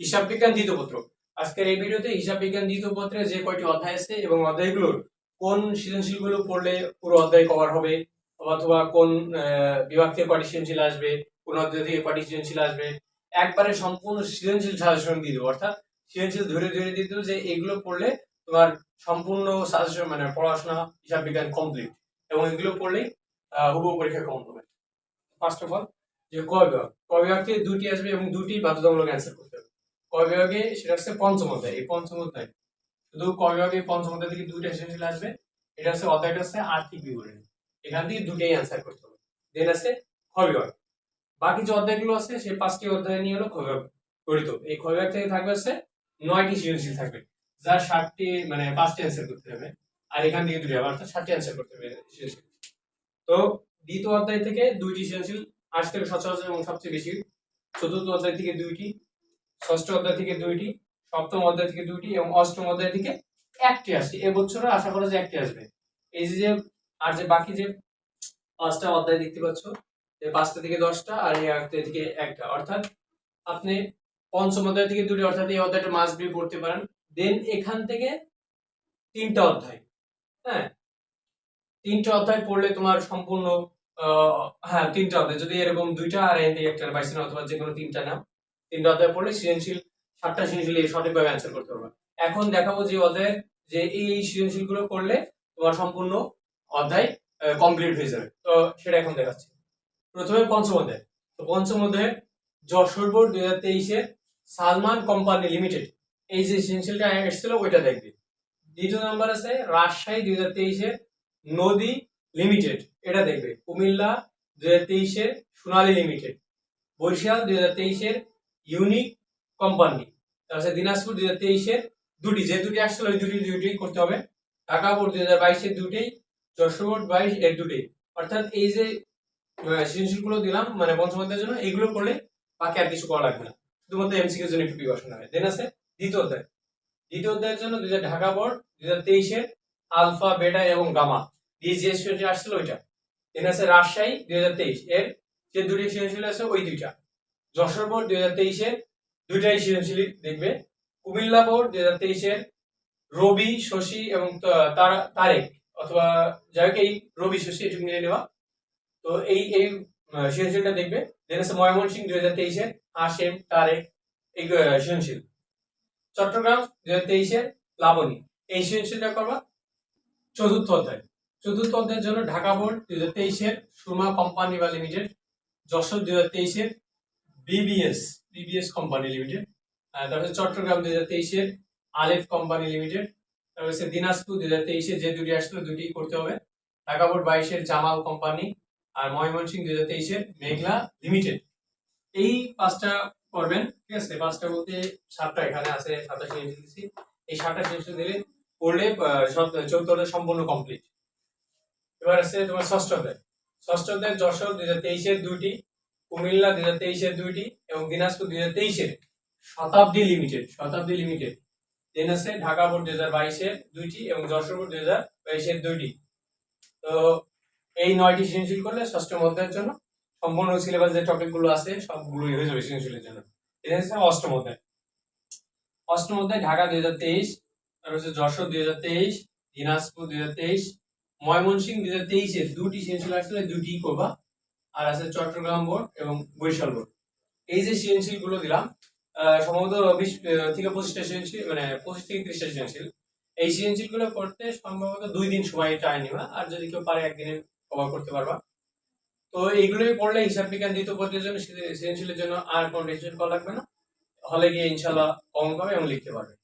হিসাব বিজ্ঞান দ্বিতীয় পত্র। আজকের এই ভিডিওতে হিসাব বিজ্ঞান দ্বিতীয় পত্রে যে কয়টি অধ্যায় আছে এবং অধ্যায়গুলোর কোন সৃজনশীলগুলো পড়লে পুরো অধ্যায় কভার হবে, অথবা কোন বিভাগ থেকে কয়টি সৃজনশীল আসবে, কোন অধ্যায় থেকে কয়টি সৃজনশীল আসবে, একবারে সম্পূর্ণ সৃজনশীল সাজেশন দিয়ে দেবো, অর্থাৎ সৃজনশীল ধরে ধরে দিয়ে দেবো যে এগুলো পড়লে তোমার সম্পূর্ণ সাজেশন মানে পড়াশোনা, হিসাব বিজ্ঞান কমপ্লিট এবং এগুলো পড়লেই হুবহু পরীক্ষা কম হবে। ফার্স্ট অফ অল যে ক বিভাগ ক বিভাগ থেকে দুটি আসবে এবং দুটি বাধ্যতামূলক অ্যান্সার করতে ক বিভাগে সেটা হচ্ছে পঞ্চম অধ্যায়। এই পঞ্চম অধ্যায়, শুধু ক পঞ্চম অধ্যায় থেকে দুইটা এসেন্সিয়াল আসবে। এটা হচ্ছে অধ্যায়টা হচ্ছে আর্থিক বিবরণী। এখান থেকে দুটাই অ্যান্সার করতে হবে। দেন আছে খ বাকি যে অধ্যায়গুলো আছে, সেই পাঁচটি অধ্যায় নিয়ে হলো খ বিভাগ গঠিত। এই খ বিভাগ থেকে থাকবে হচ্ছে নয়টি সৃজনশীল থাকবে যার ষাটটি মানে পাঁচটি অ্যান্সার করতে হবে। আর এখান থেকে দুটি হবে অর্থাৎ ষাটটি অ্যান্সার করতে হবে সৃজনশীল। তো দ্বিতীয় অধ্যায় থেকে দুইটি সৃজনশীল, আজ থেকে সচরাচর এবং সবচেয়ে বেশি, চতুর্থ অধ্যায় থেকে দুইটি ষষ্ঠ অধ্যায় থেকে দুইটি, সপ্তম অধ্যায় থেকে দুইটি এবং অষ্টম অধ্যায় থেকে একটি আসছে। এবছরও আশা করা যে একটি আসবে। এই যে আর যে বাকি যে পাঁচটা অধ্যায় দেখতে পাচ্ছ যে পাঁচটা থেকে দশটা আর এই একটা থেকে একটা। অর্থাৎ আপনি পঞ্চম অধ্যায় থেকে দুটি, অর্থাৎ এই অধ্যায়টা মাস বি পড়তে পারেন। দেন এখান থেকে তিনটা অধ্যায়। হ্যাঁ? তিনটা অধ্যায় পড়লে তোমার সম্পূর্ণ হ্যাঁ তিনটা অধ্যায়। যদি এরকম দুইটা আর এখান একটা না অথবা যে কোনো তিনটা নাও। তিনটা অধ্যায় পড়লে সৃজনশীল, সাতটা সৃজনশীল সঠিকভাবে অ্যান্সার করতে পারবে। এখন দেখাবো যে অধ্যায়ের যে এই সৃজনশীলগুলো করলে তোমার সম্পূর্ণ অধ্যায় কমপ্লিট হয়ে যাবে। তো সেটা এখন দেখাচ্ছি। প্রথমে পঞ্চম অধ্যায় তো পঞ্চম অধ্যায় যশোর বোর্ড দুই হাজার তেইশের সালমান কোম্পানি লিমিটেড, এই যে সৃজনশীলটা এসেছিল ওইটা দেখবে। দ্বিতীয় নাম্বার আছে রাজশাহী দুই হাজার তেইশের নদী লিমিটেড, এটা দেখবে। কুমিল্লা দুই হাজার তেইশের সোনালী লিমিটেড, বরিশাল দুই হাজার তেইশের ইউনিক কোম্পানি তারপরে দিনাজপুর দুই হাজার তেইশের দুটি, যে দুটি আসছিল, ওই দুটি দুটি করতে হবে। ঢাকা বোর্ড হাজার বাইশের দুটি, যশোর বোর্ড বাইশ এর দুটি। অর্থাৎ এই যে সৃজনশীলগুলো দিলাম মানে পঞ্চম অধ্যায়ের জন্য এইগুলো করলে বাকি আর কিছু করা লাগবে না। শুধুমাত্র এমসিকিউর জন্য একটু প্রিপারেশন হবে। দেন আছে দ্বিতীয় অধ্যায়। দ্বিতীয় অধ্যায়ের জন্য দুই হাজার ঢাকা বোর্ড, দুই হাজার তেইশের আলফা, বেটা এবং গামা। দিয়ে যে আসছিল, ওইটা। দেন আছে রাজশাহী, দুই হাজার তেইশ। এর যে দুটি সৃজনশীল আছে, ওই দুইটা। যশোর বোর্ড দুই হাজার তেইশের দুইটাই সৃজনশীল দেখবে। কুমিল্লা বোর্ড দুই হাজার তেইশের রবি, শশী এবং তারা- তারেক অথবা যাই এই রবি, শশী এটুকু মিলিয়ে নেওয়া। তো এই এই সৃজনশীলটা দেখবে। দেন আছে দুই হাজার তেইশের হাসেম তারেক এই সৃজনশীল। চট্টগ্রাম দুই হাজার তেইশের লাবণী। এই সৃজনশীলটা করবা চতুর্থ অধ্যায়। চতুর্থ অধ্যায়ের জন্য ঢাকা বোর্ড দুই হাজার তেইশের সুরমা কোম্পানি বা লিমিটেড, যশোর দুই হাজার তেইশের বিবিএস বিবিএস কোম্পানি লিমিটেড তারপরে চট্টগ্রাম দুই হাজার তেইশের আলেফ কোম্পানি লিমিটেড তারপরে হচ্ছে দিনাজপুর দুই হাজার তেইশে যে দুটি আসলো দুটি করতে হবে। ঢাকা বোর্ড বাইশের জামাল কোম্পানি আর ময়মনসিংহ দুই হাজার তেইশের মেঘলা লিমিটেড এই পাঁচটা করবেন ঠিক আছে? পাঁচটা বলতে সাতটা এখানে আছে সাতাশ ইঞ্চি দিচ্ছি এই সাতটা জিনিস দিলে পড়লে আহ, সব- চৌদ্দ সম্পূর্ণ কমপ্লিট এবার আছে তোমার ষষ্ঠ অধ্যায়। ষষ্ঠ অধ্যায় যশোর দুই হাজার তেইশের দুইটি কুমিল্লা দুই হাজার তেইশের দুইটি এবং দিনাজপুর দুই হাজার তেইশের শতাব্দী লিমিটেড শতাব্দী লিমিটেড দেন আছে ঢাকা বোর্ড দুই হাজার বাইশের দুইটি এবং যশোর দুই হাজার বাইশের দুইটি। তো এই নয়টি সৃজনশীল করলে ষষ্ঠম অধ্যায়ের জন্য সম্পূর্ণ সিলেবাস যে টপিকগুলো আছে, সবগুলোই হয়ে যাবে সৃজনশীলের জন্য। হচ্ছে অষ্টম অধ্যায়। অষ্টম অধ্যায় ঢাকা দুই হাজার তেইশ, তারপর হচ্ছে যশোর দুই হাজার তেইশ, দিনাজপুর দুই হাজার তেইশ, ময়মনসিংহ দুই হাজার তেইশে দুটি সৃজনশীল আসলে দুটি করবা। আর আছে চট্টগ্রাম বোর্ড এবং বরিশাল বোর্ড। এই যে সৃজনশীলগুলো দিলাম সম্ভবত বিশ থেকে পঁচিশটা সৃজনশীল মানে পঁচিশ থেকে ত্রিশটা সৃজনশীল। এই সৃজনশীলগুলো করতে সম্ভবত দুই দিন সময় টাইম নিবা আর যদি কেউ পারে একদিনে কভার করতে পারবা। তো এইগুলোই পড়লে হিসাব বিজ্ঞান দ্বিতীয় পত্রের জন্য, সৃজনশীলের জন্য আর কোনো ডিসিশন করা লাগবে না। হলে গিয়ে ইনশাল্লাহ কম পাবে এবং লিখতে পারবে।